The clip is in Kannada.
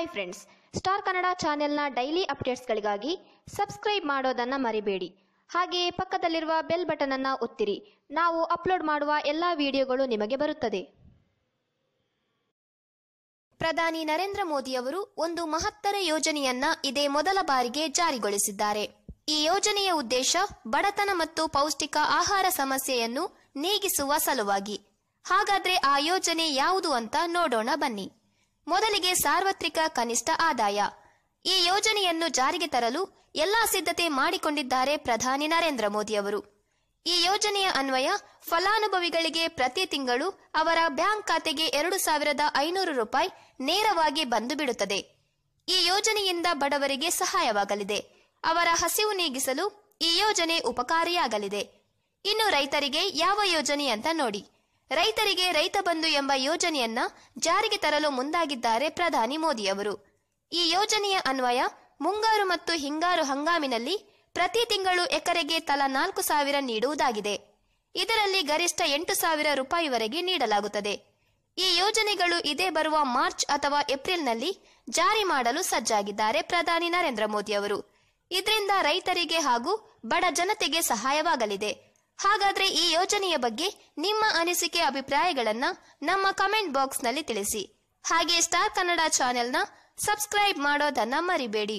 ಹಾಯ್ ಫ್ರೆಂಡ್ಸ್ ಸ್ಟಾರ್ ಕನ್ನಡ ಚಾನೆಲ್ನ ಡೈಲಿ ಅಪ್ಡೇಟ್ಸ್ಗಳಿಗಾಗಿ ಸಬ್ಸ್ಕ್ರೈಬ್ ಮಾಡೋದನ್ನು ಮರಿಬೇಡಿ. ಹಾಗೆಯೇ ಪಕ್ಕದಲ್ಲಿರುವ ಬೆಲ್ ಬಟನ್ ಅನ್ನು ಒತ್ತಿರಿ. ನಾವು ಅಪ್ಲೋಡ್ ಮಾಡುವ ಎಲ್ಲ ವಿಡಿಯೋಗಳು ನಿಮಗೆ ಬರುತ್ತದೆ. ಪ್ರಧಾನಿ ನರೇಂದ್ರ ಮೋದಿಯವರು ಒಂದು ಮಹತ್ತರ ಯೋಜನೆಯನ್ನ ಇದೇ ಮೊದಲ ಬಾರಿಗೆ ಜಾರಿಗೊಳಿಸಿದ್ದಾರೆ. ಈ ಯೋಜನೆಯ ಉದ್ದೇಶ ಬಡತನ ಮತ್ತು ಪೌಷ್ಟಿಕ ಆಹಾರ ಸಮಸ್ಯೆಯನ್ನು ನೀಗಿಸುವ ಸಲುವಾಗಿ. ಹಾಗಾದ್ರೆ ಆ ಯೋಜನೆ ಯಾವುದು ಅಂತ ನೋಡೋಣ ಬನ್ನಿ. ಮೊದಲಿಗೆ ಸಾರ್ವತ್ರಿಕ ಕನಿಷ್ಠ ಆದಾಯ. ಈ ಯೋಜನೆಯನ್ನು ಜಾರಿಗೆ ತರಲು ಎಲ್ಲಾ ಸಿದ್ಧತೆ ಮಾಡಿಕೊಂಡಿದ್ದಾರೆ ಪ್ರಧಾನಿ ನರೇಂದ್ರ ಮೋದಿ ಅವರು. ಈ ಯೋಜನೆಯ ಅನ್ವಯ ಫಲಾನುಭವಿಗಳಿಗೆ ಪ್ರತಿ ತಿಂಗಳು ಅವರ ಬ್ಯಾಂಕ್ ಖಾತೆಗೆ ಎರಡು ಸಾವಿರದ ಐನೂರು ರೂಪಾಯಿ ನೇರವಾಗಿ ಬಂದು ಬಿಡುತ್ತದೆ. ಈ ಯೋಜನೆಯಿಂದ ಬಡವರಿಗೆ ಸಹಾಯವಾಗಲಿದೆ. ಅವರ ಹಸಿವು ನೀಗಿಸಲು ಈ ಯೋಜನೆ ಉಪಕಾರಿಯಾಗಲಿದೆ. ಇನ್ನು ರೈತರಿಗೆ ಯಾವ ಯೋಜನೆ ಅಂತ ನೋಡಿ. ರೈತರಿಗೆ ರೈತ ಬಂಧು ಎಂಬ ಯೋಜನೆಯನ್ನ ಜಾರಿಗೆ ತರಲು ಮುಂದಾಗಿದ್ದಾರೆ ಪ್ರಧಾನಿ ಮೋದಿಯವರು ಈ ಯೋಜನೆಯ ಅನ್ವಯ ಮುಂಗಾರು ಮತ್ತು ಹಿಂಗಾರು ಹಂಗಾಮಿನಲ್ಲಿ ಪ್ರತಿ ತಿಂಗಳು ಎಕರೆಗೆ ತಲಾ ನಾಲ್ಕು ಸಾವಿರ ನೀಡುವುದಾಗಿದೆ. ಇದರಲ್ಲಿ ಗರಿಷ್ಠ ಎಂಟು ಸಾವಿರ ರೂಪಾಯಿವರೆಗೆ ನೀಡಲಾಗುತ್ತದೆ. ಈ ಯೋಜನೆಗಳು ಇದೇ ಬರುವ ಮಾರ್ಚ್ ಅಥವಾ ಏಪ್ರಿಲ್ನಲ್ಲಿ ಜಾರಿ ಮಾಡಲು ಸಜ್ಜಾಗಿದ್ದಾರೆ ಪ್ರಧಾನಿ ನರೇಂದ್ರ ಮೋದಿ ಅವರು. ಇದರಿಂದ ರೈತರಿಗೆ ಹಾಗೂ ಬಡ ಜನತೆಗೆ ಸಹಾಯವಾಗಲಿದೆ. ಹಾಗಾದ್ರೆ ಈ ಯೋಜನೆಯ ಬಗ್ಗೆ ನಿಮ್ಮ ಅನಿಸಿಕೆ ಅಭಿಪ್ರಾಯಗಳನ್ನ ನಮ್ಮ ಕಮೆಂಟ್ ಬಾಕ್ಸ್ನಲ್ಲಿ ತಿಳಿಸಿ. ಹಾಗೆ ಸ್ಟಾರ್ ಕನ್ನಡ ಚಾನೆಲ್ನ ಸಬ್ಸ್ಕ್ರೈಬ್ ಮಾಡೋದನ್ನ ಮರಿಬೇಡಿ.